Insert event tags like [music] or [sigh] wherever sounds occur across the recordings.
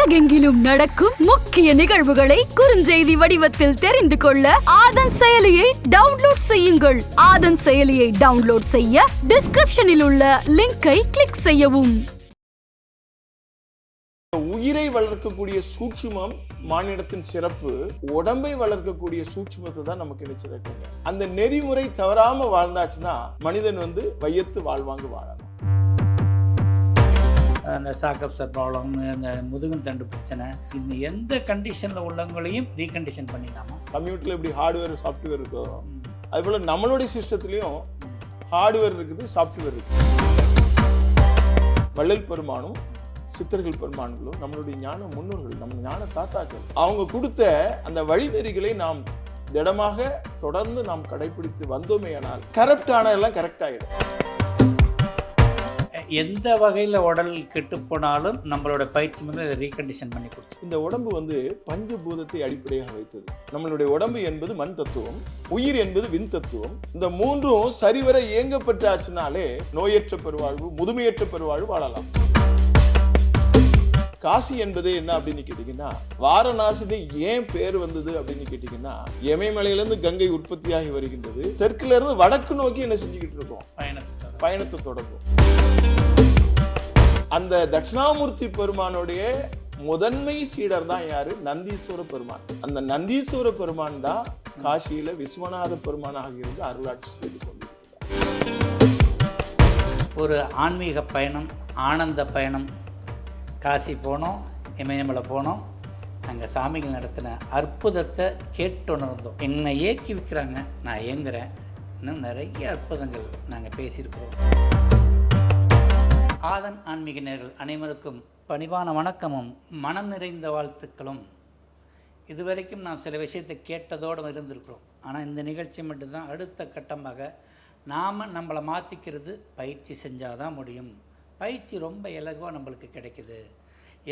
உலகெங்கிலும் நடக்கும் முக்கிய நிகழ்வுகளை குறுஞ்செய்தி வடிவத்தில் தெரிந்து கொள்ள ஆதன் செயலியை டவுன்லோட் செய்யுங்கள். ஆதன் செயலியை டவுன்லோட் செய்ய டிஸ்கிரிப்ஷனில் உள்ள லிங்கை கிளிக் செய்யவும். உயிரை வளர்க்கக்கூடிய சூட்சுமம் மானிடத்தின் சிறப்பு உடம்பை வளர்க்கக்கூடிய சூட்சுமத்தை தான் நமக்கு நினைச்சிருக்காங்க அந்த நெறிமுறை தவறாம வாழ்ந்தாச்சுன்னா மனிதன் வந்து வையத்து வாழ்வாங்க வாழலாம். அந்த சாக்கப்சர் ப்ராப்ளம் இந்த முதுகும் தண்டு பிரச்சனை இந்த எந்த கண்டிஷனில் உள்ளவங்களையும் ரீகண்டிஷன் பண்ணிடலாமா கம்ப்யூட்டர்ல இப்படி ஹார்ட்வேர் சாஃப்ட்வேர் இருக்கோ அது போல நம்மளுடைய சிஸ்டத்துலயும் ஹார்ட்வேர் இருக்குது சாஃப்ட்வேர் இருக்கு வள்ளல் பெருமானும் சித்தர்கள் பெருமான்களும் நம்மளுடைய ஞான முன்னோர்கள் நம்ம ஞான தாத்தாக்கள் அவங்க கொடுத்த அந்த வழிநெறிகளை நாம் திடமாக தொடர்ந்து நாம் கடைபிடித்து வந்தோமேயானால் கரெக்ட் ஆன எல்லாம் கரெக்ட் ஆயிடும். எந்த வகையில் உடல் கெட்டு போனாலும் நம்மளோட பயிற்சி வந்து அதை ரீகண்டிஷன் பண்ணி கொடுத்து இந்த உடம்பு வந்து பஞ்சபூதத்தை அடிப்படையாக வைத்தது. நம்மளுடைய உடம்பு என்பது மண் தத்துவம் உயிர் என்பது விண் தத்துவம். இந்த மூன்றும் சரிவர இயங்கப்பட்டாச்சுனாலே நோயற்ற பெருவாழ்வு முதுமையற்ற பெருவாழ்வு வாழலாம். காசி என்பது என்ன அப்படின்னு கேட்டீங்கன்னா வாரணாசினி ஏன் பேர் வந்தது அப்படின்னு கேட்டீங்கன்னா எமயமலையிலிருந்து கங்கை உற்பத்தியாகி வருகின்றது. தெற்குல இருந்து வடக்கு நோக்கி என்ன செஞ்சுக்கிட்டு இருக்கோம்? பயணத்தை பயணத்தை தொடங்கும் அந்த தட்சிணாமூர்த்தி பெருமானுடைய முதன்மை சீடர் தான் யாரு? நந்தீஸ்வர பெருமான். அந்த நந்தீஸ்வர பெருமான் தான் காசியில விஸ்வநாத பெருமானாக இருந்து அருளாட்சி செய்து கொண்டிருக்கிறார். ஒரு ஆன்மீக பயணம் ஆனந்த பயணம். காசி போனோம் இமயமலை போனோம். அங்கே சாமிகள் நடத்தின அற்புதத்தை கேட்டுணர்ந்தோம். என்னை ஏக்கி விற்கிறாங்க நான் ஏங்குறேன். இன்னும் நிறைய அற்புதங்கள் நாங்கள் பேசியிருக்கிறோம். ஆதன் ஆன்மீக நேர்கள் அனைவருக்கும் பணிவான வணக்கமும் மனம் நிறைந்த வாழ்த்துக்களும். இதுவரைக்கும் நாம் சில விஷயத்தை கேட்டதோடு இருந்திருக்கிறோம். ஆனால் இந்த நிகழ்ச்சி மட்டும்தான் அடுத்த கட்டமாக நாம் நம்மளை மாற்றிக்கிறது பயிற்சி செஞ்சால் தான் முடியும். பயிற்சி ரொம்ப இலகுவாக நம்மளுக்கு கிடைக்குது.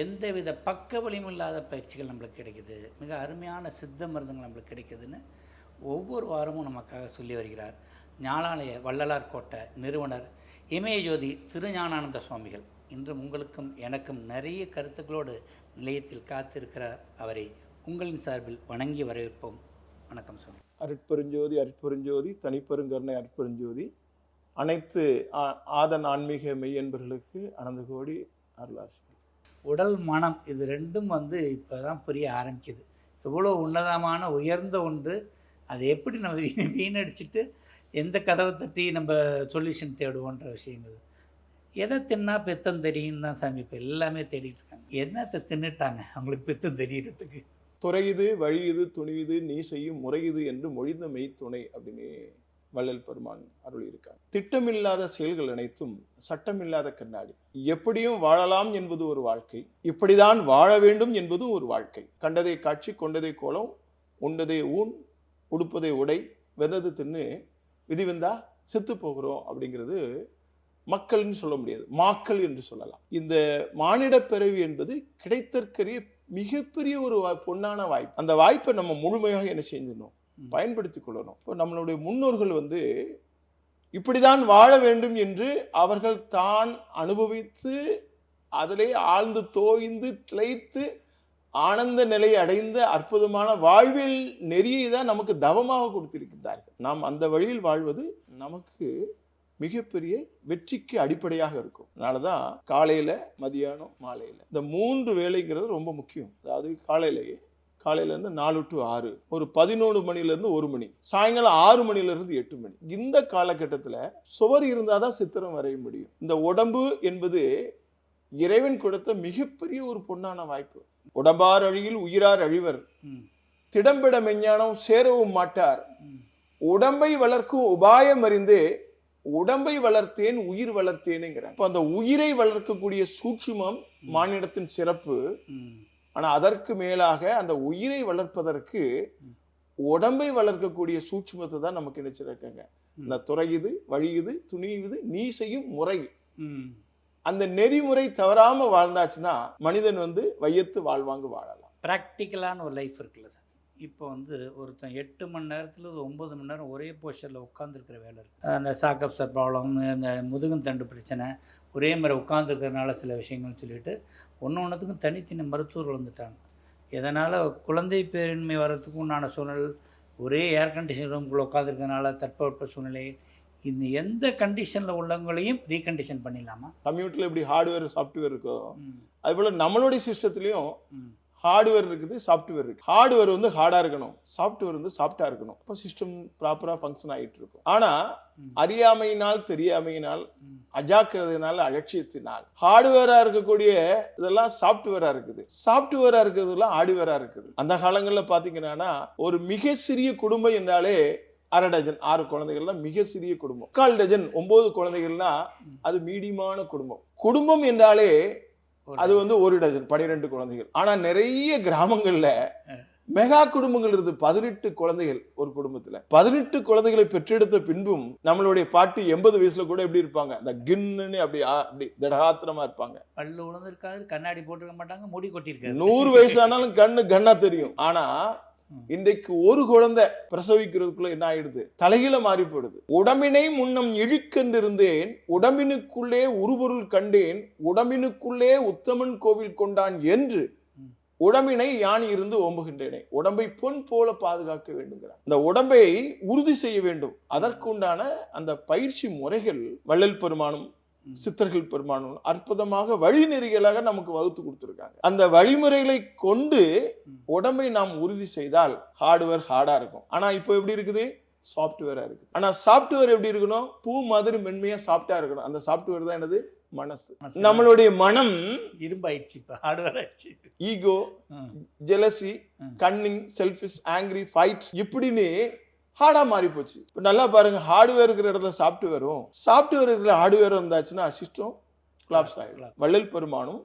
எந்தவித பக்க வலியும் இல்லாத பயிற்சிகள் நம்மளுக்கு கிடைக்குது. மிக அருமையான சித்த மருந்துகள் நம்மளுக்கு கிடைக்குதுன்னு ஒவ்வொரு வாரமும் நமக்காக சொல்லி வருகிறார். ஞானாலய வள்ளலார் கோட்டை நிறுவனர் இமயஜோதி திருஞானானந்த சுவாமிகள். இன்று உங்களுக்கும் எனக்கும் நிறைய கருத்துக்களோடு நிலையத்தில் காத்திருக்கிறார். அவரை உங்களின் சார்பில் வணங்கி வரவேற்போம். வணக்கம் சுவாமி. அருட்பெருஞ்சோதி அருட்பெருஞ்சோதி தனிப்பெருங்கருணை அருட்பெருஞ்சோதி அனைத்து ஆதன் ஆன்மீக மெய்யன்பர்களுக்கு அனந்த கோடி அருளாசிகள். உடல் மனம் இது ரெண்டும் வந்து இப்போ தான் புரிய ஆரம்பிக்குது. எவ்வளோ உன்னதமான உயர்ந்த ஒன்று. அது எப்படி நம்ம வீண [laughs] வீணடிச்சிட்டு எந்த கதவை தட்டி நம்ம சொல்யூஷன் தேடுவோன்ற விஷயங்கள். எதை தின்னா பித்தம் தெரியும் தான் சாமி இப்போ எல்லாமே தேடிட்டு இருக்காங்க. என்னத்தை தின்னுட்டாங்க? அவங்களுக்கு பித்தம் தெரியறதுக்கு. துறையுது வழியுது துணியுது நீ செய்யும் முறையுது என்று மொழிந்த மெய்த்துணை அப்படின்னு வள்ளல் பெருமான் அருள் இருக்காங்க திட்டமில்லாத செயல்கள் அனைத்தும் சட்டமில்லாத கண்ணாடி. எப்படியும் வாழலாம் என்பது ஒரு வாழ்க்கை. இப்படிதான் வாழ வேண்டும் என்பதும் ஒரு வாழ்க்கை. கண்டதை காட்சி கொண்டதை கோலம் உண்டதே ஊன் உடுப்பதை உடை வெந்தது தின்னு விதி வந்தா செத்து போகிறோம் அப்படிங்கிறது மக்கள்னு சொல்ல முடியாது மாக்கள் என்று சொல்லலாம். இந்த மானிட பிறவி என்பது கிடைத்தற்கரிய மிகப்பெரிய ஒரு பொன்னான வாய்ப்பு. அந்த வாய்ப்பை நம்ம முழுமையாக என்ன செஞ்சிடணும். பயன்படுத்தி கொள்ளணும். இப்போ நம்மளுடைய முன்னோர்கள் வந்து இப்படிதான் வாழ வேண்டும் என்று அவர்கள் தான் அனுபவித்து அதிலே ஆழ்ந்து தோய்ந்து திளைத்து ஆனந்த நிலை அடைந்த அற்புதமான வாழ்வில் நெறியை தான் நமக்கு தவமாக கொடுத்திருக்கின்றார்கள். நாம் அந்த வழியில் வாழ்வது நமக்கு மிகப்பெரிய வெற்றிக்கு அடிப்படையாக இருக்கும். அதனால தான் காலையில் மதியானம் மாலையில். இந்த மூன்று வேலைங்கிறது ரொம்ப முக்கியம். அதாவது காலையிலேயே காலையிலேருந்து நாலு டு ஆறு ஒரு பதினொன்று மணிலேருந்து ஒரு மணி சாயங்காலம் ஆறு மணிலேருந்து எட்டு மணி. இந்த காலகட்டத்தில் சுவர் இருந்தால் தான் சித்திரம் வரைய முடியும். இந்த உடம்பு என்பது இறைவன் கொடுத்த மிகப்பெரிய ஒரு பொன்னான வாய்ப்பு. உடம்பார் அழியில் உயிரார் அழிவர். திடம்பிட மெஞ்ஞானம் சேரவும் மாட்டார். உடம்பை வளர்க்கும் உபாயம் அறிந்தே உடம்பை வளர்த்தேன் உயிர் வளர்த்தேனுங்கிறேன் இப்போ அந்த உயிரை வளர்க்கக்கூடிய சூட்சுமம் மானிடத்தின் சிறப்பு. ம். ஆனா அதற்கு மேலாக அந்த உயிரை வளர்ப்பதற்கு உடம்பை வளர்க்கக்கூடிய சூட்சுமத்தை தான் நமக்கு நினைச்சிருக்காங்க இந்த துறையுது வழியுது துணியுது நீ செய்யும் முறை. அந்த நெறிமுறை தவறாம வாழ்ந்தாச்சுன்னா மனிதன் வந்து வையத்து வாழ்வாங்க வாழலாம். ப்ராக்டிக்கலான ஒரு லைஃப் இருக்குல்ல சார். இப்போ வந்து ஒருத்தன் எட்டு மணி நேரத்தில் ஒம்பது மணி நேரம் ஒரே போஸ்டரில் உட்காந்துருக்கிற வேலை இருக்குது அந்த சாக்கப்சர் ப்ராப்ளம் இந்த முதுகும் தண்டு பிரச்சனை ஒரே மாதிரி உட்காந்துருக்கிறதுனால சில விஷயங்கள்னு சொல்லிட்டு ஒன்று ஒன்றுத்துக்கும் தனித்தனி மருத்துவர்கள் வந்துட்டாங்க. இதனால் குழந்தை பேரின்மை வர்றதுக்கு உண்டான சூழல் ஒரே ஏர் கண்டிஷன் ரூம்குள்ளே உட்காந்துருக்கிறதுனால தட்பவெட்ப சூழ்நிலை இந்த எந்த கண்டிஷனில் உள்ளவங்களையும் ரீகண்டிஷன் பண்ணிடலாமா? கம்ப்யூட்டர்ல எப்படி ஹார்ட்வேர் சாஃப்ட்வேர் இருக்கோ அது போல நம்மளுடைய சிஸ்டத்துலயும் ஹார்ட்வேர் இருக்குது சாஃப்ட்வேர் இருக்கு. ஹார்ட்வேர் வந்து ஹார்டா இருக்கணும். சாஃப்ட்வேர் வந்து சாஃப்டா இருக்கணும். அப்போ சிஸ்டம் ப்ராப்பரா ஃபங்க்ஷன் ஆகிட்டு இருக்கும். ஆனா ம். அறியாமையினால் தெரியாமையினால் அஜாக்கிரதையினால் அலட்சியத்தினால் ஹார்ட்வேரா இருக்கக்கூடிய இதெல்லாம் சாஃப்ட்வேரா இருக்குது. சாஃப்ட்வேரா இருக்கிறதுலாம் ஹார்ட்வேரா இருக்குது. அந்த காலங்கள்ல பாத்தீங்கன்னா ஒரு மிக சிறிய குடும்பம் என்றாலே அரை டஜன் ஆறு குழந்தைகள்லாம் மிக சிறிய குடும்பம். முக்கால் டஜன் ஒன்பது குழந்தைகள்னா அது மீடியமான குடும்பம். குடும்பம் என்றாலே அது வந்து ஒரு டஜன் பனிரெண்டு குழந்தைகள். ஆனா நிறைய கிராமங்கள்ல மெகா குடும்பங்கள் இருந்து பதினெட்டு குழந்தைகள் ஒரு குடும்பத்துல. பதினெட்டு குழந்தைகளை பெற்றெடுத்த பின்பும் நம்மளுடைய பாட்டி எண்பது வயசுல கூட எப்படி இருப்பாங்க? அந்த கின்னுன்னு அப்படி அப்படி திடகாத்திரமா இருப்பாங்க. பல்லு விழுந்திருக்காது கண்ணாடி போட்டிருக்க மாட்டாங்க முடி கொட்டியிருக்காது. நூறு வயசானாலும் கண்ணு கண்ணா தெரியும். ஆனா. இன்றைக்கு ஒரு குழந்தை பிரசவிக்கிறதுக்குள்ள என்ன ஆயிடுது தலைகீழ மாறி போடுது உடம்பினை முன்னம் இழுக்கென்றிருந்தேன் உடம்பினுக்குள்ளே உருபொருள் கண்டேன் உடம்பினுக்குள்ளே உத்தமன் கோவில் கொண்டான் என்று. உடம்பினை யான் இருந்து ஓம்புகின்றேனே உடம்பை பொன் போல பாதுகாக்க வேண்டுங்கிறார் இந்த உடம்பை உறுதி செய்ய வேண்டும் அதற்குண்டான அந்த பயிற்சி முறைகள் வள்ளல் பெருமானும். சித்தர்கள் பெருமானும் அற்புதமாக வழிநெறிகளாக நமக்கு வகுத்து கொடுத்துருக்காங்க. அந்த வழிமுறைகளை கொண்டு. உடம்பை நாம் உறுதி செய்தால் ஹார்ட்வேர் ஹார்டா இருக்கும். ஆனா இப்போ எப்படி இருக்குது? சாஃப்ட்வேரா இருக்கு ஆனா சாஃப்ட்வேர் எப்படி இருக்கணும்? பூ மாதிரி மென்மையா சாஃப்டா இருக்கணும். அந்த சாஃப்ட்வேர் தான் என்னது? மனசு. நம்மளுடைய மனம் இரும்பாயிடுச்சு இப்போ ஹார்ட்வேர் ஆயிடுச்சு. Ego jealousy. Cunning selfish angry fight இப்படின்னு ஹார்டா மாறி போச்சு இப்போ நல்லா பாருங்க ஹார்ட்வேர் இருக்கிற இடத்துல சாஃப்ட்வேரும் சாஃப்ட்வேர் இருக்கிற ஹார்ட்வேர் வந்தாச்சுன்னா சிஸ்டம் கிளாப்ஸ் ஆகிடும் Collapse. வள்ளல் பெருமானும்.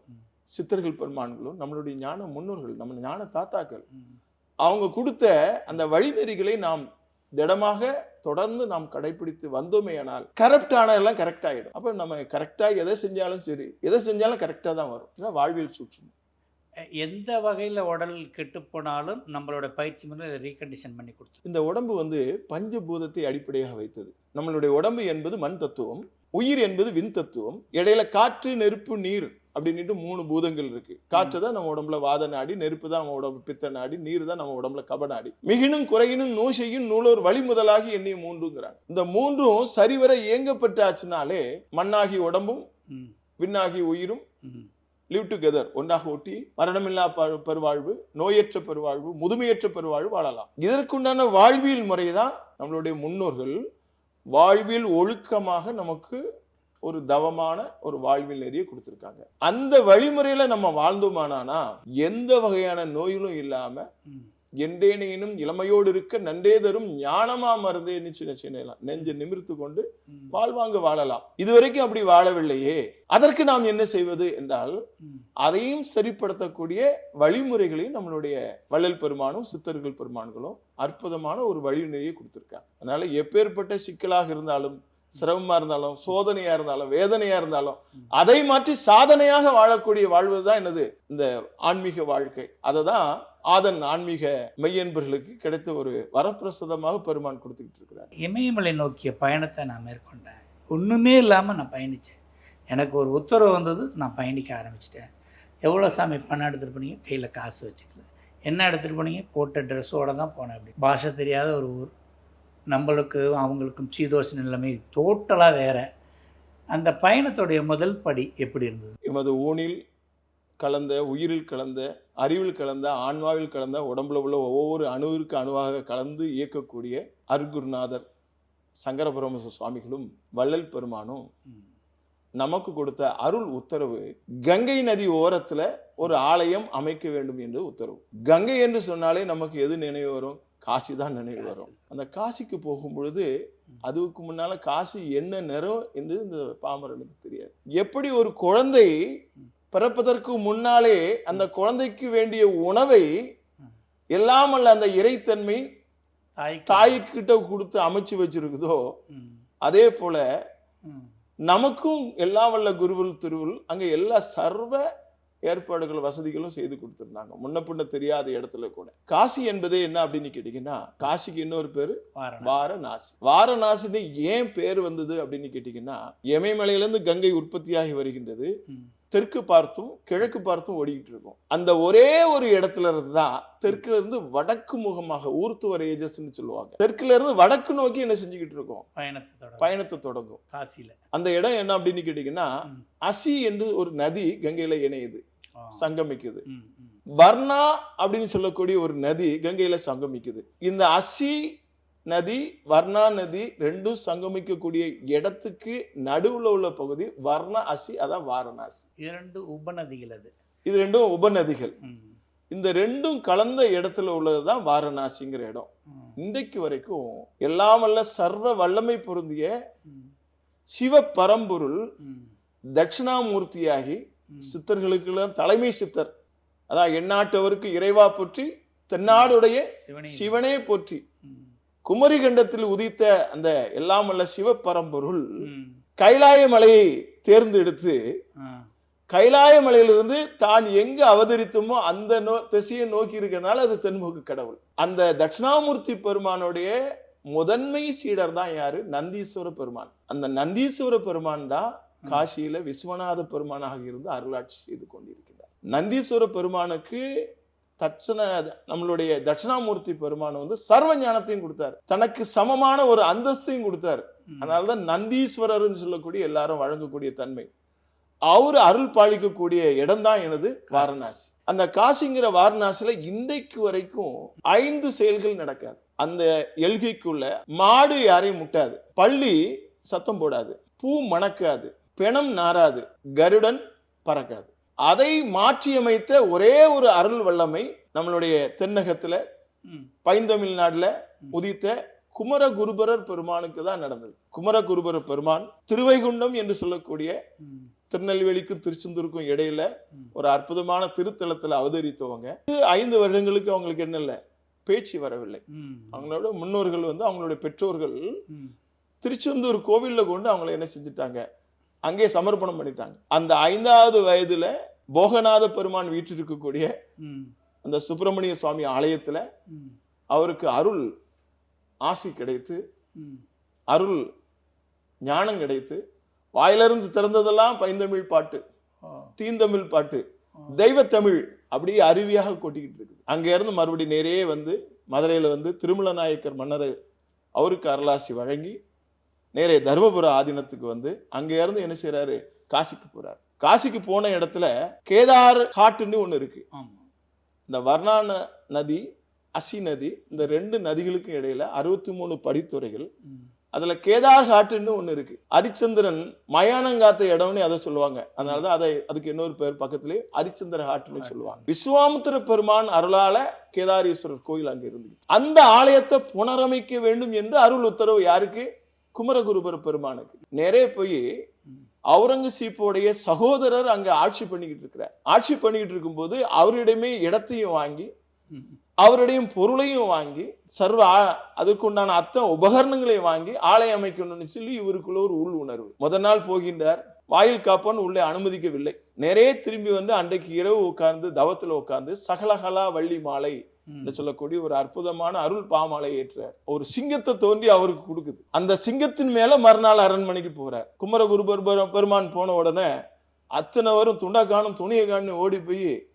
சித்தர்கள் பெருமான்களும் நம்மளுடைய ஞான முன்னோர்கள் நம்ம ஞான தாத்தாக்கள். அவங்க கொடுத்த அந்த வழிநெறிகளை நாம் திடமாக தொடர்ந்து நாம் கடைபிடித்து வந்தோமேயானால் கரெக்ட் எல்லாம் கரெக்ட் ஆயிடும் அப்ப நம்ம கரெக்டா எதை செஞ்சாலும் சரி எதை செஞ்சாலும் கரெக்டா தான் வரும் இதுதான் வாழ்வியல் சூட்சம் எந்த வகையில் உடல் கெட்டு போனாலும் நம்மளோட பயிற்சி முறை அதை ரீகண்டிஷன் பண்ணி கொடுத்து இந்த உடம்பு வந்து பஞ்சபூதத்தை அடிப்படையாக வைத்தது. நம்மளுடைய உடம்பு என்பது மண் தத்துவம் உயிர் என்பது விண் தத்துவம் இடையில காற்று நெருப்பு நீர் அப்படின்ட்டு மூணு பூதங்கள் இருக்கு. காற்று தான் நம்ம உடம்புல வாத நாடி நெருப்பு தான் நம்ம உடம்பு பித்த நாடி நீர் தான் நம்ம உடம்புல கப நாடி. மிகினும் குறையினும் நோய் செய்யும் நூலோர் வழிமுதலாகி எண்ணிய மூன்றுங்கிறாங்க. இந்த மூன்றும் சரிவர இயங்கப்பட்டாச்சுனாலே மண்ணாகி உடம்பும் விண்ணாகி உயிரும் லிவ் டுகெதர் ஒன்றாக ஒட்டி மரணமில்லா ப- பெருவாழ்வு நோயற்ற பெருவாழ்வு முதுமையற்ற பெருவாழ்வு வாழலாம். இதற்குண்டான வாழ்வியல் முறை தான் நம்மளுடைய முன்னோர்கள் வாழ்வில் ஒழுக்கமாக நமக்கு ஒரு தவமான ஒரு வாழ்வில் நெறிய கொடுத்துருக்காங்க. அந்த வழிமுறையில நம்ம வாழ்ந்தோமானா எந்த வகையான நோய்களும் இல்லாம ம் எண்டேனையினும் இளமையோடு இருக்க நன்றே தரும் ஞானமா மருந்தேன்னு சின்ன சின்ன நெஞ்சை நிமிர்த்து கொண்டு. வாழ்வாங்க வாழலாம் இதுவரைக்கும் அப்படி வாழவில்லையே அதற்கு நாம் என்ன செய்வது என்றால். அதையும் சரிப்படுத்தக்கூடிய வழிமுறைகளையும் நம்மளுடைய வள்ளல் பெருமானும் சித்தர்கள் பெருமான்களும் அற்புதமான ஒரு வழிமுறையை கொடுத்துருக்காங்க அதனால எப்பேற்பட்ட சிக்கலாக இருந்தாலும் சிரமமா இருந்தாலும் சோதனையா இருந்தாலும் வேதனையா இருந்தாலும். அதை மாற்றி சாதனையாக வாழக்கூடிய வாழ்வு தான் என்னது இந்த ஆன்மீக வாழ்க்கை அதை தான் ஆதன் ஆன்மீக மெய்யன்பர்களுக்கு கிடைத்த ஒரு வரப்பிரசாதமாக பெருமான் கொடுத்துக்கிட்டு இருக்கிறார். இமயமலை நோக்கிய பயணத்தை நான் மேற்கொண்டேன். ஒன்றுமே இல்லாமல் நான் பயணித்தேன் எனக்கு ஒரு உத்தரவு வந்தது நான் பயணிக்க ஆரம்பிச்சிட்டேன். எவ்வளோ சாமி பணம் எடுத்துகிட்டு போனீங்க? கையில் காசு வச்சுக்கல. என்ன எடுத்துகிட்டு போனீங்க? போட்ட ட்ரெஸ்ஸோடு தான் போனேன் அப்படி. பாஷை தெரியாத ஒரு ஊர். நம்மளுக்கு அவங்களுக்கும் சீதோஷ நிலைமை டோட்டலாக வேற. அந்த பயணத்துடைய முதல் படி எப்படி இருந்தது? எமது ஊனில் கலந்த உயிரில் கலந்த அறிவில் கலந்த ஆன்மாவில் கலந்த உடம்புல உள்ள ஒவ்வொரு அணுவிற்கு அணுவாக கலந்து இயக்கக்கூடிய அருகுருநாதர் சங்கரபரமச சுவாமிகளும் வள்ளல் பெருமானும். நமக்கு கொடுத்த அருள் உத்தரவு கங்கை நதி ஓரத்துல ஒரு ஆலயம் அமைக்க வேண்டும் என்று உத்தரவு. கங்கை என்று சொன்னாலே நமக்கு எது நினைவு வரும்? காசி தான் நினைவு வரும். அந்த காசிக்கு போகும் பொழுது அதுக்கு முன்னால காசி என்ன நிறம் என்று இந்த பாமரனுக்கு தெரியாது. எப்படி ஒரு குழந்தை பிறப்பதற்கு முன்னாலே அந்த குழந்தைக்கு வேண்டிய உணவை எல்லாம் அல்ல அந்த இறைத்தன்மை தாய்க்கு தாய்கிட்ட கொடுத்து அமைச்சு வச்சிருக்குதோ. அதே போல. நமக்கும் எல்லாம் வல்ல குருவில் திருவில் அங்க எல்லா சர்வ ஏற்பாடுகள் வசதிகளும் செய்து கொடுத்திருந்தாங்க முன்ன பின்ன தெரியாத இடத்துல கூட காசி என்பதே என்ன அப்படின்னு கேட்டீங்கன்னா காசிக்கு இன்னொரு பேரு வாரணாசி. வாரணாசி வாரணாசின்னு ஏன் பேர் வந்தது அப்படின்னு கேட்டீங்கன்னா இமயமலையிலிருந்து கங்கை உற்பத்தியாகி வருகின்றது. தெற்கு பார்த்தும் கிழக்கு பார்த்தும் ஓடிக்கிட்டு இருக்கும். அந்த ஒரே ஒரு இடத்துல இருந்து தான் தெற்குல இருந்து வடக்கு முகமாக ஊர்த்துவர் ஏஜஸ்ன்னு சொல்லுவாங்க. தெற்குல இருந்து வடக்கு நோக்கி என்ன செஞ்சுக்கிட்டு இருக்கோம்? பயணத்தோட பயணத்தை தொடங்கும். காசியில. அந்த இடம் என்ன அப்படின்னு கேட்டீங்கன்னா. அசி என்று ஒரு நதி கங்கையில இணையுது. சங்கமிக்குது. வர்ணா அப்படின்னு சொல்லக்கூடிய ஒரு நதி கங்கையில சங்கமிக்குது. இந்த அசி நதி வர்ணா நதி ரெண்டும் சங்கமிக்கக்கூடிய இடத்துக்கு நடுவுல உள்ள பகுதி வர்ண அசி அதான் வாரணாசி. இரண்டு உபநதிகள் அது. இது ரெண்டும் உபநதிகள். இந்த ரெண்டும் கலந்த இடத்துல உள்ளதுதான் வாரணாசிங்கிற இடம். இன்றைக்கு வரைக்கும் எல்லாமல்ல சர்வ வல்லமை பொருந்திய சிவ பரம்பொருள் தட்சிணாமூர்த்தியாகி. சித்தர்களுக்கெல்லாம் தலைமை சித்தர். அதான் எந்நாட்டவருக்கு இறைவா போற்றி தென்னாடுடைய சிவனே. போற்றி. ம், குமரிகண்டத்தில் உதித்த அந்த எல்லாமல்ல சிவபரம்பொருள் ம், கைலாய மலையை தேர்ந்தெடுத்து கைலாய மலையிலிருந்து தான் எங்க அவதரித்தோமோ அந்த நோ திசையை நோக்கி இருக்கனால அது தென்முக கடவுள். அந்த தட்சிணாமூர்த்தி பெருமானுடைய முதன்மை சீடர் தான் யாரு? நந்தீஸ்வர பெருமான். அந்த நந்தீஸ்வர பெருமான் தான் காசியில விஸ்வநாத பெருமானாக இருந்து அருளாட்சி செய்து கொண்டிருக்கிறார் நந்தீஸ்வர பெருமானுக்கு தட்சண நம்மளுடைய தட்சிணாமூர்த்தி பெருமான் வந்து சர்வ ஞானத்தையும் கொடுத்தார். தனக்கு சமமான ஒரு அந்தஸ்தையும் கொடுத்தார். அதனாலதான் நந்தீஸ்வரர்னு சொல்லக்கூடிய எல்லாரும் வழங்கக்கூடிய தன்மை. அவர் அருள் பாலிக்கக்கூடிய இடம் தான் எனது வாரணாசி. அந்த காசிங்கிற வாரணாசியில இன்றைக்கு வரைக்கும் ஐந்து செயல்கள் நடக்காது. அந்த எல்கைக்குள்ள மாடு யாரையும் முட்டாது. பள்ளி சத்தம் போடாது. பூ மணக்காது. பிணம் நாராது கருடன் பறக்காது. அதை மாற்றியமைத்த ஒரே ஒரு அருள் வல்லமை நம்மளுடைய தென்னகத்துல ம், பைந்தமிழ்நாடுல உதித்த குமரகுருபரர் பெருமானுக்கு தான் நடந்தது. குமரகுருபரர் பெருமான் திருவைகுண்டம் என்று சொல்லக்கூடிய திருநெல்வேலிக்கும் திருச்செந்தூருக்கும் இடையில. ஒரு அற்புதமான திருத்தலத்துல அவதரித்தவங்க. ஐந்து வருடங்களுக்கு அவங்களுக்கு என்ன இல்லை? பேச்சு வரவில்லை. அவங்களோட முன்னோர்கள் வந்து அவங்களுடைய பெற்றோர்கள் திருச்செந்தூர் கோவில்ல கொண்டு அவங்கள என்ன செஞ்சுட்டாங்க? அங்கே சமர்ப்பணம் பண்ணிட்டாங்க. அந்த ஐந்தாவது வயதுல போகநாத பெருமான் வீட்டில் இருக்கக்கூடிய அந்த சுப்பிரமணிய சுவாமி ஆலயத்துல அவருக்கு அருள் ஆசி கிடைத்து. அருள் ஞானம் கிடைத்து வாயிலிருந்து திறந்ததெல்லாம் பைந்தமிழ் பாட்டு தீந்தமிழ் பாட்டு தெய்வத்தமிழ் அப்படியே அருவியாக கொட்டிக்கிட்டு இருக்குது. அங்க இருந்து மறுபடி நேரே வந்து மதுரையில வந்து திருமல நாயக்கர் மன்னர் அவருக்கு அருளாசி வழங்கி நேரே தருமபுர ஆதீனத்துக்கு வந்து அங்க இருந்து என்ன செய்றாரு? காசிக்கு போறார். காசிக்கு போன இடத்துல கேதார் காட்டுன்னு ஒண்ணு இருக்கு. இந்த வர்ணா நதி அசி நதி இந்த ரெண்டு நதிகளுக்கும் இடையில அறுபத்தி மூணு படித்துறைகள் அதுல கேதார் ஹாட்டுன்னு ஒண்ணு இருக்கு. ஹரிச்சந்திரன் மயானங்காத்த இடம்னு அதை சொல்லுவாங்க. அதனாலதான் அதை அதுக்கு இன்னொரு பேர் பக்கத்திலே ஹரிச்சந்திர ஹாட்டுன்னு சொல்லுவாங்க. விஸ்வாமித்திர பெருமான் அருளால கேதாரீஸ்வரர் கோயில் அங்க இருந்து அந்த ஆலயத்தை புனரமைக்க வேண்டும் என்று அருள் உத்தரவு யாருக்கு? குமரகுருபர பெருமானுக்கு. நேரே போய். அவுரங்கசீப்போடைய சகோதரர் அங்கே ஆட்சி பண்ணிக்கிட்டு இருக்கிறார். ஆட்சி பண்ணிக்கிட்டு இருக்கும்போது அவரிடமே இடத்தையும் வாங்கி ம், அவருடையும் பொருளையும் வாங்கி சர்வ அதற்குண்டான அத்தம் உபகரணங்களையும் வாங்கி ஆலை அமைக்கணும்னு சொல்லி இவருக்குள்ள ஒரு உள் உணர்வு. முதல் நாள் போகின்றார். வாயில் காப்பான் உள்ளே அனுமதிக்கவில்லை. நிறைய திரும்பி வந்து அன்றைக்கு இரவு உட்கார்ந்து தவத்தில் உட்கார்ந்து சகலகலா வள்ளி மாலை என்று சொல்லக்கூடிய ஒரு அற்புதமான அருள் பாமாலை ஏற்றார் ஒரு சிங்கத்தை தோன்றி அவருக்கு கொடுக்குது. அந்த சிங்கத்தின் மேல மறுநாள் அரண்மனைக்கு போறார். குமரகுரு பெரு- பெருமான் போன உடனே அத்தனை வரும் துண்டா காணும் துணியை காணும் ஓடி போய்.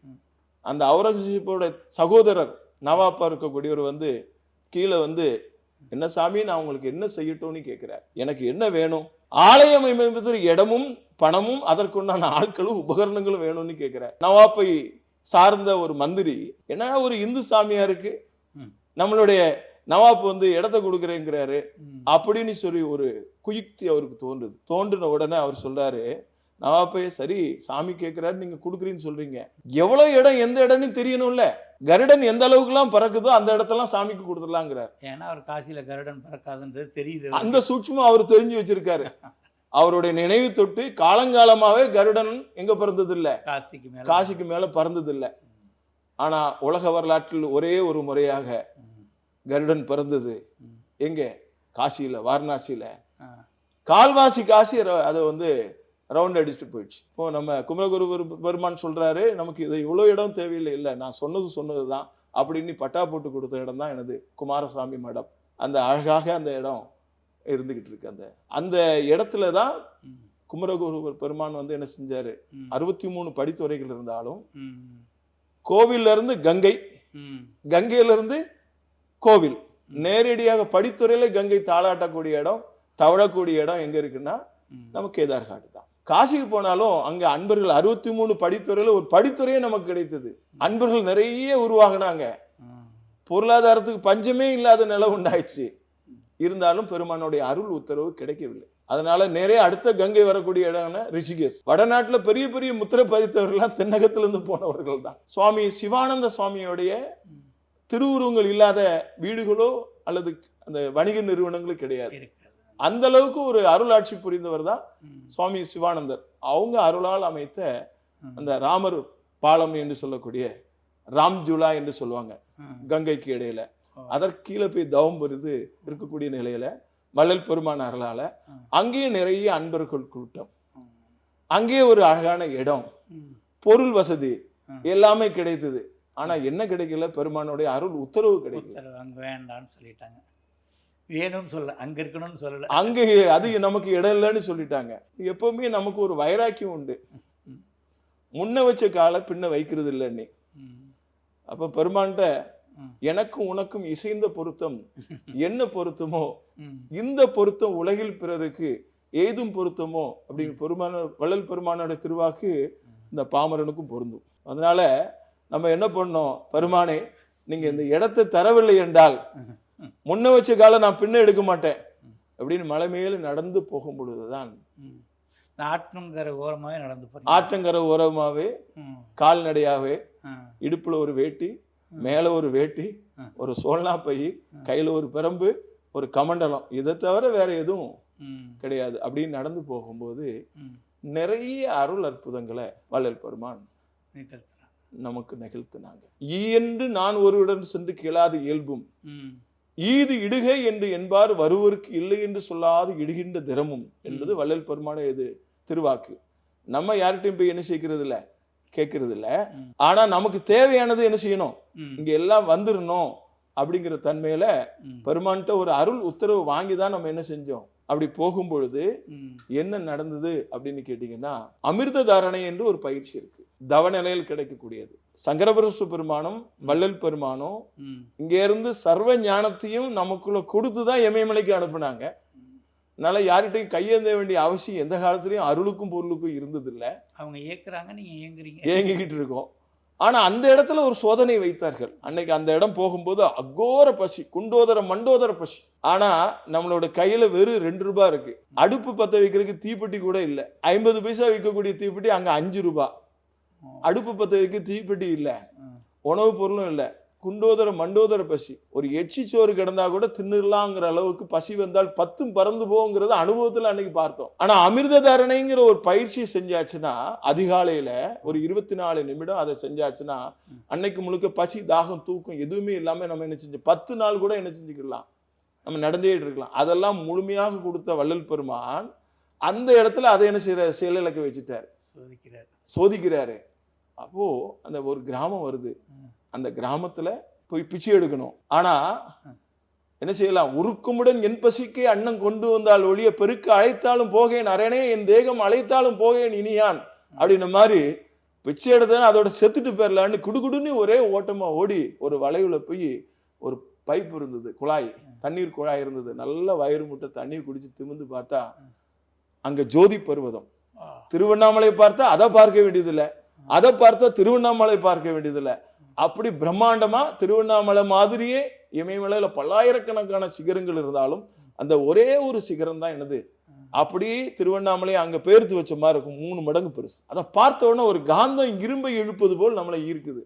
அந்த அவுரங்கசீப்போட சகோதரர் நவாப்பா இருக்கக்கூடியவர் வந்து கீழே வந்து என்ன சாமி நான் உங்களுக்கு என்ன செய்யட்டும்னு கேட்கிறார். எனக்கு என்ன வேணும்? ஆலயம் அமைப்பதற்கு இடமும் பணமும் அதற்குண்டான ஆட்களும் உபகரணங்களும் வேணும்னு கேட்கிறார். நவாப்பை சார்ந்த ஒரு மந்திரி என்ன ஒரு இந்து சாமியாருக்கு ம். நம்மளுடைய நவாப் வந்து இடத்த கொடுக்குறேங்கிறாரு. அப்படின்னு சொல்லி ஒரு குயுக்தி அவருக்கு தோன்றுது. தோன்றின உடனே அவர் சொல்றாரு நவாப்பே சரி சாமி கேட்கிறாரு நீங்க கொடுக்குறீன்னு சொல்றீங்க. எவ்வளவு இடம் எந்த இடம்னு தெரியணும்ல? கருடன் எந்த அளவுக்குலாம் பறக்குதோ அந்த இடத்தெல்லாம் சாமிக்கு கொடுத்துடலாங்கிறார். ஏன்னா அவர் காசியில கருடன் பறக்காதுன்றது தெரியுது. அந்த சூட்சுமம் அவர் தெரிஞ்சு வச்சிருக்காரு. [laughs] அவருடைய நினைவு தொட்டு காலங்காலமாவே கருடன் எங்க பிறந்தது இல்ல காசிக்கு மேல. காசிக்கு மேல பறந்தது இல்ல ஆனா உலக வரலாற்றில் ஒரே ஒரு முறையாக கருடன் பிறந்தது. எங்க? காசியில வாரணாசியில. கால்வாசி காசி அதை வந்து ரவுண்ட் அடிச்சுட்டு போயிடுச்சு. இப்போ நம்ம குமரகுரு பெரு- பெருமான் சொல்றாரு நமக்கு இது இவ்வளோ இடம் தேவையில்லை. இல்லை நான் சொன்னது சொன்னது தான் அப்படின்னு பட்டா போட்டு கொடுத்த இடம் தான் எனது குமாரசாமி மடம். அந்த அழகாக அந்த இடம் இருந்துகிட்டு இருக்கு அந்த அந்த இடத்துல தான் குமரகுரு பெருமான் வந்து என்ன செஞ்சாரு. அறுபத்தி மூணு படித்துறைகள் இருந்தாலும். கோவில்ல இருந்து கங்கை ம். கங்கையில இருந்து கோவில் நேரடியாக படித்துறையில கங்கை தாளாட்டக்கூடிய இடம் தவழக்கூடிய இடம் எங்க இருக்குன்னா. நம்ம கேதார்காடு தான் காசிக்கு போனாலும் அங்க அன்பர்கள் அறுபத்தி மூணு படித்துறையில ஒரு படித்துறையே நமக்கு கிடைத்தது அன்பர்கள் நிறைய உருவாகினாங்க. பொருளாதாரத்துக்கு பஞ்சமே இல்லாத நிலை உண்டாயிடுச்சு இருந்தாலும் பெருமானுடைய அருள் உத்தரவு கிடைக்கவில்லை அதனால நிறைய அடுத்த கங்கை வரக்கூடிய இடம்னா ரிஷிகேஷ் வடநாட்டுல பெரிய பெரிய முத்திரை பதித்தவர்கள்லாம் தென்னகத்துல இருந்து போனவர்கள் தான் சுவாமி சிவானந்த சுவாமியோடைய. திருவுருவங்கள் இல்லாத வீடுகளோ அல்லது அந்த வணிக நிறுவனங்களும் கிடையாது அந்த அளவுக்கு ஒரு அருளாட்சி புரிந்தவர் தான். சுவாமி சிவானந்தர் அவங்க அருளால் அமைத்த. அந்த ராமர் பாலம் என்று சொல்லக்கூடிய ராம்ஜுலா என்று சொல்லுவாங்க. கங்கைக்கு இடையில. அதற்கு கீழே போய் தவம் பெறுது இருக்கக்கூடிய நிலையில வள்ளல் பெருமான் அருளால. அங்கேயும் நிறைய அன்பர்கள் கூட்டம். அங்கேயே ஒரு அழகான இடம். பொருள் வசதி. எல்லாமே கிடைத்தது ஆனா என்ன கிடைக்கல பெருமானுடைய அருள் உத்தரவு கிடைக்கல அங்க வேண்டாம்னு சொல்லிட்டாங்க வேணும்னு சொல்லல அங்க இருக்கணும்னு சொல்லல அங்க அது நமக்கு இடம் இல்லைன்னு சொல்லிட்டாங்க எப்பவுமே நமக்கு ஒரு வைராக்கியம் உண்டு. முன்ன வச்ச காலை பின்ன வைக்கிறது இல்லைன்னு. அப்ப பெருமான்கிட்ட. எனக்கும் உனக்கும் இசைந்த பொருத்தம் [laughs] என்ன பொருத்தமோ. இந்த பொருத்தம் உலகில் பிறருக்கு ஏதும் பொருத்தமோ அப்படின்னு பெருமான வள்ளல் பெருமானோட திருவாக்கு இந்த பாமரனுக்கும் பொருந்தும். அதனால நம்ம என்ன பண்ணோம்? பெருமானே நீங்க இந்த இடத்தை தரவில்லை என்றால். முன்ன வச்ச காலை நான் பின்ன எடுக்க மாட்டேன் அப்படின்னு மலை மேல நடந்து போகும் பொழுதுதான் ஆற்றங்கரை ஓரமாவே நடந்து ஆற்றங்கரை ஓரமாவே ஆ. இடுப்புல ஒரு வேட்டி. மேல ஒரு வேட்டி. ஒரு சோல்னா பை. கையில ஒரு பிரம்பு ஒரு கமண்டலம் இதை தவிர வேற எதுவும். கிடையாது அப்படின்னு நடந்து போகும்போது. நிறைய அருள் அற்புதங்களை வள்ளல் பெருமான். நமக்கு நிகழ்த்தினாங்க ஈ என்று நான் ஒருவருடன் சென்று கேளாது இயல்பும். ஈது இடுகை என்று என்பார் வருவருக்கு இல்லை என்று சொல்லாது இடுகின்ற திறமும் என்பது வள்ளல் பெருமான இது திருவாக்கு நம்ம யார்கிட்டயும் போய் என்ன செய்கிறது இல்ல கேட்கறது இல்ல. ஆனா நமக்கு தேவையானது என்ன செய்யணும். இங்க எல்லாம் வந்துடணும் அப்படிங்கிற தன்மையில. பெருமான்கிட்ட ஒரு அருள் உத்தரவு வாங்கி தான் நம்ம என்ன செஞ்சோம் அப்படி போகும் பொழுது. என்ன நடந்தது அப்படின்னு கேட்டீங்கன்னா அமிர்த தாரணை என்று ஒரு பயிற்சி இருக்கு தவநிலையில் கிடைக்கக்கூடியது சங்கரபரசு பெருமானும் வள்ளல் பெருமானும். இங்க இருந்து சர்வ ஞானத்தையும் நமக்குள்ள கொடுத்து தான் எமயமலைக்கு அனுப்புனாங்க அதனால யார்கிட்டையும் கையேந்த வேண்டிய அவசியம் எந்த காலத்துலயும் அருளுக்கும் பொருளுக்கும் இருந்தது இல்ல அவங்க ஏக்குறாங்க நீங்க ஏங்குறீங்க. ஏங்கிக்கிட்டு இருக்கோம். ஆனா அந்த இடத்துல ஒரு சோதனை வைத்தார்கள். அன்னைக்கு அந்த இடம் போகும்போது அகோர பசி குண்டோதர மண்டோதர பசி. ஆனா நம்மளோட கையில வெறும் ரெண்டு ரூபாய் இருக்கு. அடுப்பு பத்த வைக்கிறதுக்கு தீப்பெட்டி கூட இல்ல. ஐம்பது பைசா விற்கக்கூடிய தீப்பெட்டி அங்க அஞ்சு ரூபாய் அடுப்பு பத்த வைக்க தீப்பெட்டி இல்ல. உணவுப் பொருளும் இல்ல. குண்டோதர மண்டோதர பசி. ஒரு எச்சி சோறு கிடந்தா கூட தின்னுடலாங்கிற அளவுக்கு பசி வந்தால் பத்தும் பறந்து போங்கிறத அனுபவத்துல அன்னைக்கு பார்த்தோம். ஆனா அமிர்த தாரணைங்கிற ஒரு பயிற்சி செஞ்சாச்சுன்னா அதிகாலையில ஒரு இருபத்தி நாலு நிமிடம் அதை செஞ்சாச்சுன்னா அன்னைக்கு முழுக்க பசி தாகம் தூக்கம் எதுவுமே இல்லாம நம்ம என்ன செஞ்சு பத்து நாள் கூட என்ன செஞ்சுக்கலாம். நம்ம நடந்தே இருக்கலாம். அதெல்லாம் முழுமையாக கொடுத்த வள்ளல் பெருமான் அந்த இடத்துல அதை என்ன செய்யற செயலிழக்க வச்சுட்டார். சோதிக்கிறார். சோதிக்கிறாரு. அப்போ அந்த ஒரு கிராமம் வருது. அந்த கிராமத்துல போய் பிச்சை எடுக்கணும். ஆனா ம். என்ன செய்யலாம்? உருக்குமுடன் என் பசிக்கே அன்னம் கொண்டு வந்தால் ஒளிய பெருக்க அழைத்தாலும் போகேன் அரணே என் தேகம் அழைத்தாலும் போகேன் இனியான். அப்படின்ன மாதிரி பிச்சை எடுத்தா அதோட செத்துட்டு போயிடலான்னு குடுகுடுன்னு ஒரே ஓட்டமா ஓடி ஒரு வளைவுல போய் ஒரு பைப் இருந்தது குழாய். தண்ணீர் குழாய் இருந்தது. நல்ல வயிறு முட்டை தண்ணீர் குடிச்சு திமிந்து பார்த்தா அங்க ஜோதி பர்வதம். திருவண்ணாமலை பார்த்தா அதை பார்க்க வேண்டியதில்லை. அதை பார்த்தா திருவண்ணாமலை பார்க்க வேண்டியதில்லை. அப்படி பிரம்மாண்டமா திருவண்ணாமலை மாதிரியே இமயமலையில பல்லாயிரக்கணக்கான சிகரங்கள் இருந்தாலும் அந்த ஒரே ஒரு சிகரம் தான் என்னது? அப்படியே திருவண்ணாமலை அங்க பேர்த்து வச்ச மாதிரி இருக்கும். மூணு மடங்கு பெருசு. அதை பார்த்த உடனே ஒரு காந்தம் இரும்பை இழுப்பது போல் நம்மளை ஈர்க்குது.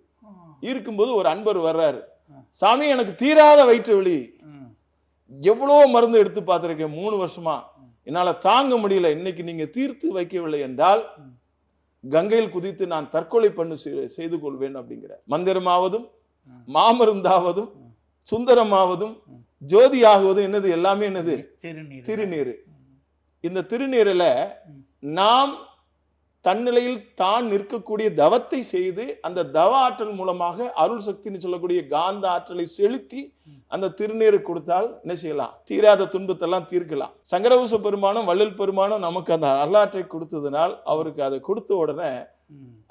ஈர்க்கும்போது ஒரு அன்பர் வர்றாரு. சாமி எனக்கு தீராத வயிற்று வலி. எவ்வளோ மருந்து எடுத்து பார்த்துருக்கேன் மூணு வருஷமா. என்னால தாங்க முடியல. இன்னைக்கு நீங்க தீர்த்து வைக்கவில்லை என்றால் கங்கையில் குதித்து நான் தற்கொலை பண்ணு செய்- செய்து கொள்வேன் அப்படிங்கிற மந்திரமாவதும். மாமருந்தாவதும். சுந்தரமாவதும். ஜோதி ஆகுவதும் என்னது எல்லாமே என்னது திருநீர். இந்த திருநீரில். நாம் தன்னிலையில் தான் நிற்கக்கூடிய தவத்தை செய்து அந்த தவ ஆற்றல் மூலமாக அருள் சக்தின்னு சொல்லக்கூடிய காந்த ஆற்றலை செலுத்தி அந்த திருநீரை கொடுத்தால் என்ன செய்யலாம்? தீராத துன்பத்தெல்லாம் தீர்க்கலாம். சங்கரவச பெருமானும் வள்ளல் பெருமானும் நமக்கு அந்த வரலாற்றை கொடுத்ததுனால் அவருக்கு அதை கொடுத்த உடனே.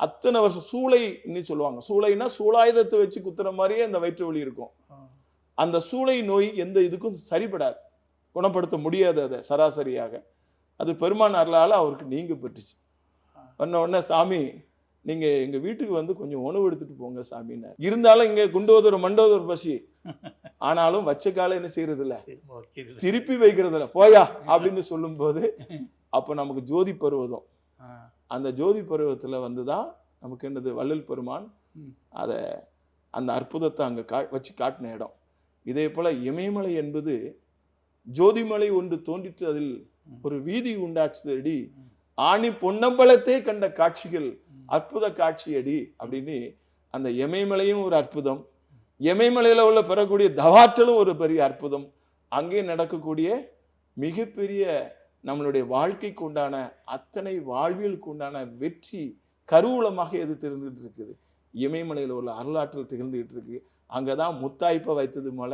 அத்தனை வருஷம் சூளை இன்னும் சொல்லுவாங்க. சூளைனா சூளாயுதத்தை வச்சு குத்துற மாதிரியே அந்த வயிற்று வலி இருக்கும். அந்த சூளை நோய் எந்த இதுக்கும் சரிபடாது. குணப்படுத்த முடியாது அதை சராசரியாக. அது பெருமான் அருளால அவருக்கு நீங்க பெற்றுச்சு பண்ண உடனே சாமி நீங்க எங்க வீட்டுக்கு வந்து கொஞ்சம் உணவு எடுத்துட்டு போங்க சாமின்னு இருந்தாலும் இங்க குண்டோதர் மண்டோதர் பசி ஆனாலும் வச்ச காலம் என்ன செய்யறது இல்ல. திருப்பி வைக்கிறது இல்ல போயா அப்படின்னு சொல்லும்போது அப்போ நமக்கு ஜோதி பருவதம். அந்த ஜோதி பருவத்துல வந்து தான் நமக்கு என்னது வள்ளல் பெருமான். அதை அந்த அற்புதத்தை அங்கே கா வச்சு காட்டின இடம் இதே போல இமயமலை என்பது ஜோதிமலை ஒன்று தோன்றிட்டு அதில். ஒரு வீதி உண்டாச்சுதடி ம். ஆணி பொன்னம்பலத்தே கண்ட காட்சிகள் அற்புத காட்சியடி அப்படின்னு அந்த எமைமலையும் ஒரு அற்புதம். எமைமலையில் உள்ள பெறக்கூடிய தவாற்றலும் ஒரு பெரிய அற்புதம். அங்கே நடக்கக்கூடிய மிகப்பெரிய நம்மளுடைய வாழ்க்கைக்கு உண்டான அத்தனை வாழ்வியலுக்கு உண்டான வெற்றி கருவூலமாக எது திறந்துகிட்டு இருக்குது? இமயமலையில் உள்ள அருளாற்றல் திகழ்ந்துகிட்டு இருக்கு. அங்கே தான் முத்தாய்ப்பை வைத்தது போல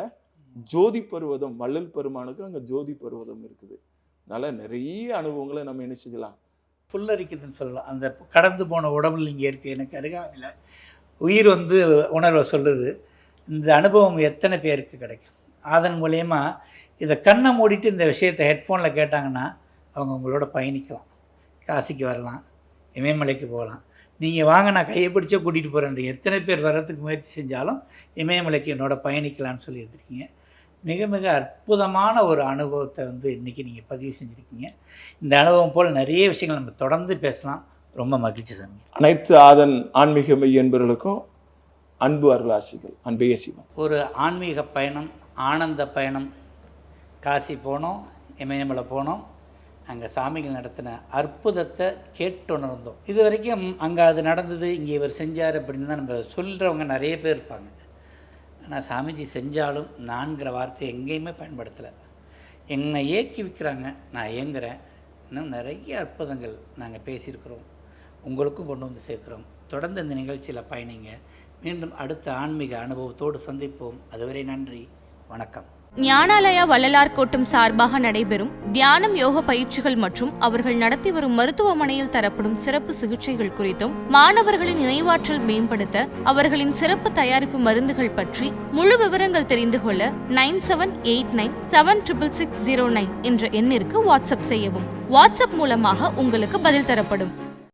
ஜோதி பருவதம் வள்ளல் பெருமானுக்கு அங்கே ஜோதி பருவதம் இருக்குது. அதனால் நிறைய அனுபவங்களை நம்ம என்ன செஞ்சலாம் புல்லரிக்குதுன்னு சொல்லலாம். அந்த கடந்து போன உடம்புல இங்கே இருக்குது எனக்கு அருகாமையில் உயிர் வந்து உணர்வை சொல்லுது. இந்த அனுபவம் எத்தனை பேருக்கு கிடைக்கும்? அதன் மூலயமா இதை கண்ணை மூடிட்டு இந்த விஷயத்தை ஹெட்ஃபோனில் கேட்டாங்கன்னா அவங்க உங்களோட பயணிக்கலாம். காசிக்கு வரலாம். இமயமலைக்கு போகலாம். நீங்கள் வாங்க நான் கையை பிடிச்சே கூட்டிகிட்டு போகிறேன் எத்தனை பேர் வர்றதுக்கு முயற்சி செஞ்சாலும் இமயமலைக்கு என்னோட பயணிக்கலாம்னு சொல்லியிருந்திருக்கீங்க மிக மிக அற்புதமான ஒரு அனுபவத்தை வந்து இன்றைக்கி நீங்கள் பதிவு செஞ்சுருக்கீங்க. இந்த அனுபவம் போல் நிறைய விஷயங்கள் நம்ம தொடர்ந்து பேசலாம். ரொம்ப மகிழ்ச்சி சாமி. அனைத்து ஆதன் ஆன்மீக மெய் என்பவர்களுக்கும் அன்பு அருளாசிகள். அன்பைய சிவம். ஒரு ஆன்மீக பயணம் ஆனந்த பயணம். காசி போனோம் இமயமலை போனோம். அங்கே சாமிகள் நடத்தின அற்புதத்தை கேட்டுணர்ந்தோம். இது வரைக்கும் அங்கே அது நடந்தது இங்கே இவர் செஞ்சார் அப்படின்னு தான் நம்ம சொல்கிறவங்க நிறைய பேர் இருப்பாங்க. ஆனால் சாமிஜி செஞ்சாலும் நான்கிற வார்த்தை எங்கேயுமே பயன்படுத்தலை. என்னை ஏக்கி விற்கிறாங்க நான் ஏங்குறேன் இன்னும் நிறைய அற்புதங்கள் நாங்கள் பேசியிருக்கிறோம். உங்களுக்கும் கொண்டு வந்து சேர்க்குறோம். தொடர்ந்து இந்த நிகழ்ச்சியில் பயணிங்க. மீண்டும் அடுத்த ஆன்மீக அனுபவத்தோடு சந்திப்போம். அதுவரை நன்றி. வணக்கம். ஞானாலயா வள்ளலார் கோட்டம் சார்பாக நடைபெறும் தியானம் யோக பயிற்சிகள் மற்றும் அவர்கள் நடத்தி வரும் மருத்துவமனையில் தரப்படும் சிறப்பு சிகிச்சைகள் குறித்தும் மாணவர்களின் நினைவாற்றல் மேம்படுத்த அவர்களின் சிறப்பு தயாரிப்பு மருந்துகள் பற்றி முழு விவரங்கள் தெரிந்து கொள்ள nine seven eight nine seven triple six zero nine என்ற எண்ணிற்கு வாட்ஸ்அப் செய்யவும். வாட்ஸ்அப் மூலமாக உங்களுக்கு பதில் தரப்படும்.